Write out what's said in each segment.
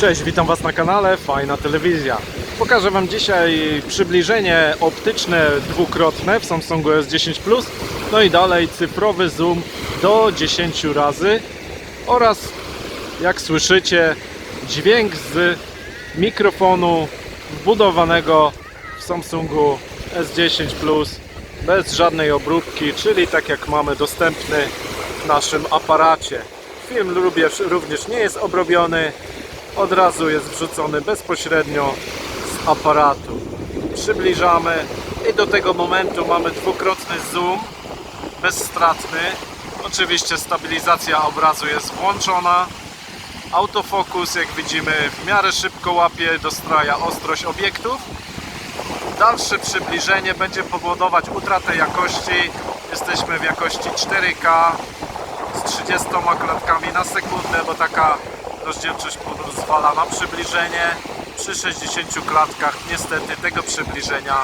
Cześć, witam Was na kanale Fajna Telewizja. Pokażę Wam dzisiaj przybliżenie optyczne dwukrotne w Samsungu S10 Plus, no i dalej cyfrowy zoom do 10 razy oraz jak słyszycie dźwięk z mikrofonu wbudowanego w Samsungu S10 Plus bez żadnej obróbki, czyli tak jak mamy dostępny w naszym aparacie. Film również, nie jest obrobiony, od razu jest wrzucony bezpośrednio z aparatu. Przybliżamy i do tego momentu mamy dwukrotny zoom bezstratny. Oczywiście stabilizacja obrazu jest włączona. Autofokus, jak widzimy, w miarę szybko łapie, dostraja ostrość obiektów. Dalsze przybliżenie będzie powodować utratę jakości. Jesteśmy w jakości 4K z 30 klatkami na sekundę, bo taka rozdzielczość pozwala na przybliżenie. Przy 60 klatkach niestety tego przybliżenia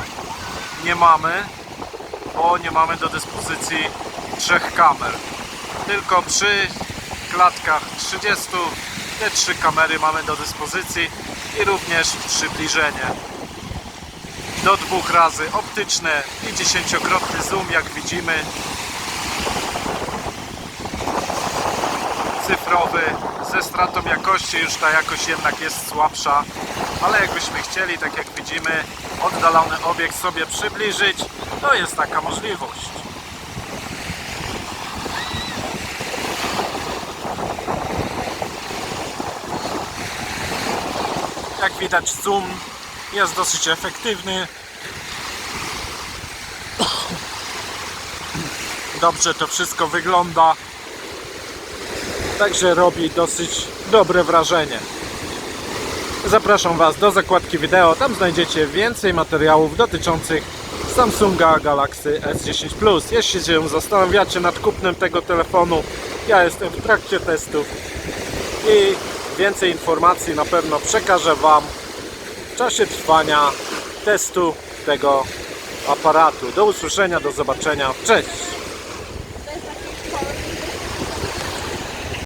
nie mamy, bo nie mamy do dyspozycji trzech kamer. Tylko przy klatkach 30 te trzy kamery mamy do dyspozycji i również przybliżenie do dwóch razy optyczne i dziesięciokrotny zoom jak widzimy cyfrowy ze stratą jakości już ta jakość jednak jest słabsza ale jakbyśmy chcieli tak jak widzimy oddalony obiekt sobie przybliżyć to jest taka możliwość. Jak widać zoom jest dosyć efektywny. Dobrze to wszystko wygląda także robi dosyć dobre wrażenie zapraszam Was do zakładki wideo tam znajdziecie więcej materiałów dotyczących Samsunga Galaxy S10 Plus jeśli się zastanawiacie nad kupnem tego telefonu ja jestem w trakcie testów i więcej informacji na pewno przekażę Wam w czasie trwania testu tego aparatu. Do usłyszenia, do zobaczenia. Cześć!